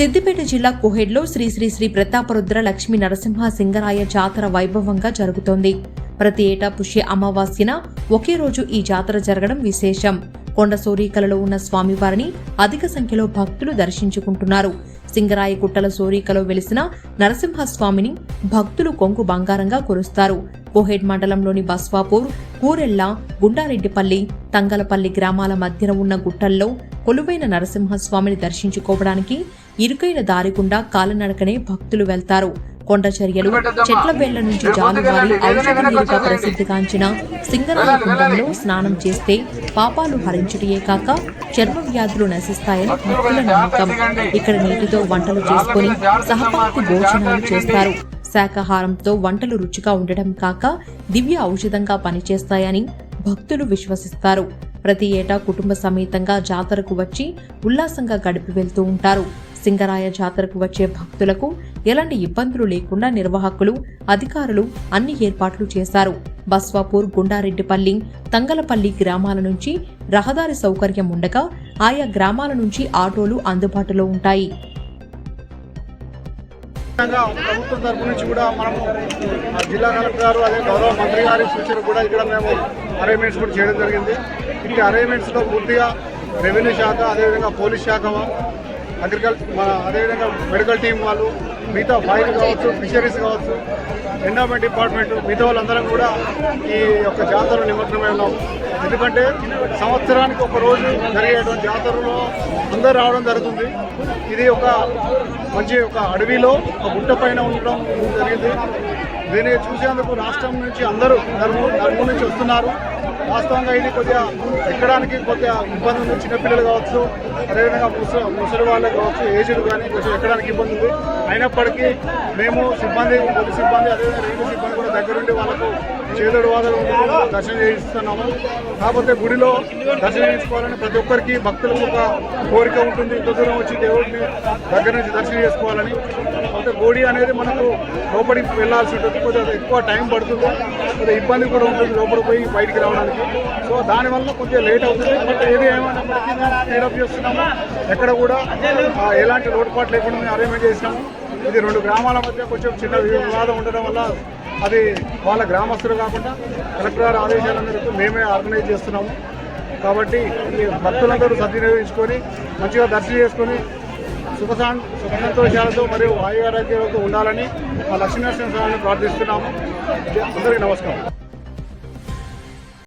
సిద్దిపేట జిల్లా కోహెడ్లో శ్రీ శ్రీ శ్రీ ప్రతాపరుద్ర లక్ష్మీ నరసింహ సింగరాయ జాతర వైభవంగా జరుగుతోంది. ప్రతి ఏటా పుష్య అమావాస్యన ఒకే రోజు ఈ జాతర జరగడం విశేషం. కొండ సోరీకలలో ఉన్న స్వామివారిని అధిక సంఖ్యలో భక్తులు దర్శించుకుంటున్నారు. సింగరాయ గుట్టల సోరీకలో వెలిసిన నరసింహస్వామిని భక్తులు కొంగు బంగారంగా కొలుస్తారు. కోహెడ్ మండలంలోని బస్వాపూర్ కూరెళ్ళ గుండారెడ్డిపల్లి తంగలపల్లి గ్రామాల మధ్యన ఉన్న గుట్టల్లో కొలువైన నరసింహస్వామిని దర్శించుకోవడానికి ఇరుకైన దారి గుండా కాలినడకనే భక్తులు వెళ్తారు. కొండ చర్యలు చెట్ల వేళ్ళ నుంచి జాలువారి ఔషధ నీరుగా ప్రసిద్ధిగాంచిన సింగరాయ కుండంలో స్నానం చేస్తే పాపాలు హరించుటయే కాక చర్మ వ్యాధులు నశిస్తాయని భక్తుల నమ్మకం. ఇక్కడ నీటితో వంటలు చేసుకుని సహపంక్తి భోజనాలు చేస్తారు. శాకాహారంతో వంటలు రుచిగా ఉండడం కాక దివ్య ఔషధంగా పనిచేస్తాయని భక్తులు విశ్వసిస్తారు. ప్రతి ఏటా కుటుంబ సమేతంగా జాతరకు వచ్చి ఉల్లాసంగా గడిపి వెళ్తూ ఉంటారు. సింగరాయ జాతరకు వచ్చే భక్తులకు ఎలాంటి ఇబ్బందులు లేకుండా నిర్వాహకులు అధికారులు అన్ని ఏర్పాట్లు చేశారు. బస్వాపూర్ గుండారెడ్డిపల్లి తంగలపల్లి గ్రామాల నుంచి రహదారి సౌకర్యం ఉండగా ఆయా గ్రామాల నుంచి ఆటోలు అందుబాటులో ఉంటాయి. ప్రభుత్వం తరపు నుంచి కూడా మనము జిల్లా కలెక్టర్ గారు అదే గౌరవ మంత్రి గారి సూచన కూడా ఇక్కడ మేము అరేంజ్మెంట్స్ కూడా చేయడం జరిగింది. ఇట్టి అరేంజ్మెంట్స్లో పూర్తిగా రెవెన్యూ శాఖ అదేవిధంగా పోలీస్ శాఖ అగ్రికల్చర్ అదేవిధంగా మెడికల్ టీం వాళ్ళు మిగతా ఫైర్ కావచ్చు ఫిషరీస్ కావచ్చు ఎండోమెంట్ డిపార్ట్మెంట్ మిగతా వాళ్ళందరం కూడా ఈ యొక్క జాతరలో నిమగ్నమై ఉన్నాము ఎందుకంటే సంవత్సరానికి ఒక రోజు జరిగేటువంటి జాతరలో అందరూ రావడం జరుగుతుంది. ఇది ఒక మంచి ఒక అడవిలో ఒక గుట్ట పైన ఉండడం జరిగింది. దీన్ని చూసేందుకు రాష్ట్రం నుంచి అందరూ నలుగురు నలుగురు నుంచి వస్తున్నారు. వాస్తవంగా ఇది కొద్దిగా ఎక్కడానికి కొద్దిగా ఇబ్బంది ఉంది. చిన్నపిల్లలు కావచ్చు అదేవిధంగా ముసలి ముసలి వాళ్ళకి కావచ్చు ఏజ్డ్ కానీ కొంచెం ఎక్కడానికి ఇబ్బంది ఉంది. అయినప్పటికీ మేము సిబ్బంది పోలీస్ సిబ్బంది అదేవిధంగా రైతు సిబ్బంది కూడా దగ్గరుండి వాళ్ళకు చేదోడు వాదలు దర్శనం చేయిస్తున్నాము. కాకపోతే గుడిలో దర్శనం చేసుకోవాలని ప్రతి ఒక్కరికి భక్తులకు ఒక కోరిక ఉంటుంది. ఇంత దూరం వచ్చి దేవుడిని దగ్గర నుంచి దర్శనం చేసుకోవాలని. కాకపోతే గుడి అనేది మనకు లోపలికి వెళ్ళాల్సి ఉంటుంది. కొద్దిగా ఎక్కువ టైం పడుతుంది. కొద్దిగా ఇబ్బంది కూడా ఉంటుంది లోపల పోయి బయటికి రావడానికి. సో దానివల్ల కొద్దిగా లేట్ అవుతుంది. బట్ ఏది ఏమైనప్పటికీ స్పీడప్ చేస్తున్నాము. ఎక్కడ కూడా ఎలాంటి లోటుపాటు లేకుండా మేము అరేంజ్మెంట్ చేసినాము. ఇది రెండు గ్రామాల మధ్య కొంచెం చిన్న వివాదం ఉండడం వల్ల అది వాళ్ళ గ్రామస్తులు కాకుండా కలెక్టర్ గారి ఆదేశాల మేరకు మేమే ఆర్గనైజ్ చేస్తున్నాము. కాబట్టి ఈ భక్తులందరూ సద్వినియోగించుకొని మంచిగా దర్శనం చేసుకొని సుఖ సుఖ సంతోషాలతో మరియు వాయు ఆరోగ్యాలతో ఉండాలని మా లక్ష్మీనరసింహ స్వామిని ప్రార్థిస్తున్నాము. అందరికీ నమస్కారం.